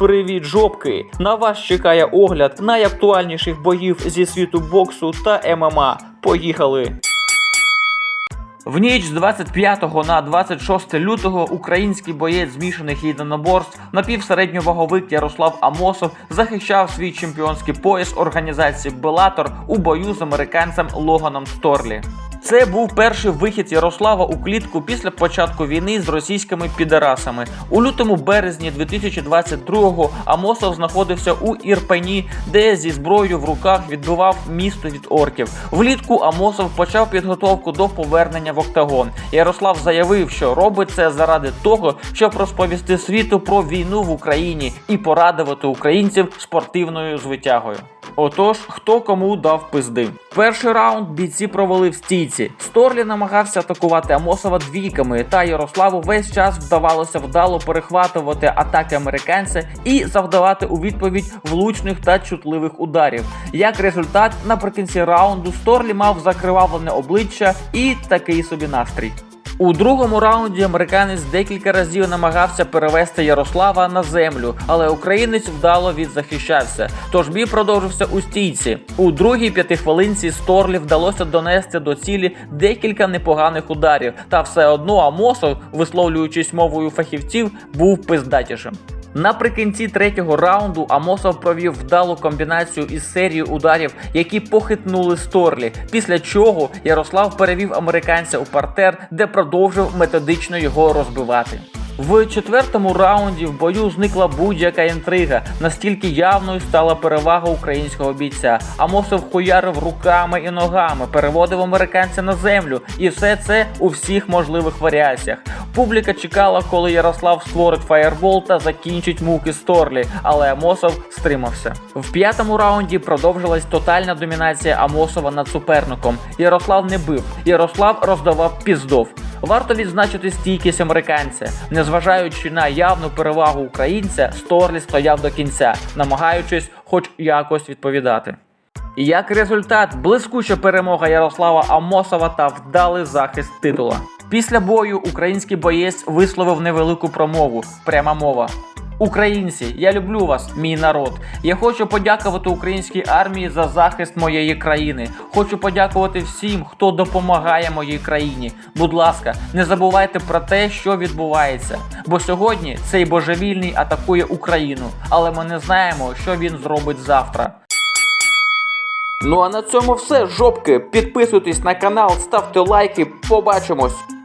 Привіт, жопки! На вас чекає огляд найактуальніших боїв зі світу боксу та ММА. Поїхали! В ніч з 25 на 26 лютого український боєць змішаних єдиноборств напівсередньоваговик Ярослав Амосов захищав свій чемпіонський пояс організації Белатор у бою з американцем Логаном Сторлі. Це був перший вихід Ярослава у клітку після початку війни з російськими підарасами. У лютому березні 2022-го Амосов знаходився у Ірпені, де зі зброєю в руках відбивав місто від орків. Влітку Амосов почав підготовку до повернення в октагон. Ярослав заявив, що робить це заради того, щоб розповісти світу про війну в Україні і порадувати українців спортивною звитягою. Отож, хто кому дав пизди. Перший раунд бійці провели в стійці. Сторлі намагався атакувати Амосова двійками, та Ярославу весь час вдавалося вдало перехватувати атаки американця і завдавати у відповідь влучних та чутливих ударів. Як результат, наприкінці раунду Сторлі мав закривавлене обличчя і такий собі настрій. У другому раунді американець декілька разів намагався перевести Ярослава на землю, але українець вдало відзахищався. Тож бій продовжився у стійці. У другій п'ятихвилинці Сторлі вдалося донести до цілі декілька непоганих ударів, та все одно Амосов, висловлюючись мовою фахівців, був пиздатішим. Наприкінці третього раунду Амосов провів вдалу комбінацію із серії ударів, які похитнули Сторлі. Після чого Ярослав перевів американця у партер, де продовжив методично його розбивати. В четвертому раунді в бою зникла будь-яка інтрига. Настільки явною стала перевага українського бійця. Амосов хуярив руками і ногами, переводив американця на землю, і все це у всіх можливих варіаціях. Публіка чекала, коли Ярослав створить фаєрбол та закінчить муки Сторлі, але Амосов стримався. В п'ятому раунді продовжилась тотальна домінація Амосова над суперником. Ярослав не бив, Ярослав роздавав піздов. Варто відзначити стійкість американця. Незважаючи на явну перевагу українця, Сторлі стояв до кінця, намагаючись хоч якось відповідати. Як результат, блискуча перемога Ярослава Амосова та вдалий захист титула. Після бою український боєць висловив невелику промову. Пряма мова. Українці, я люблю вас, мій народ. Я хочу подякувати українській армії за захист моєї країни. Хочу подякувати всім, хто допомагає моїй країні. Будь ласка, не забувайте про те, що відбувається. Бо сьогодні цей божевільний атакує Україну, але ми не знаємо, що він зробить завтра. Ну а на цьому все, жопки. Підписуйтесь на канал, ставте лайки. Побачимось.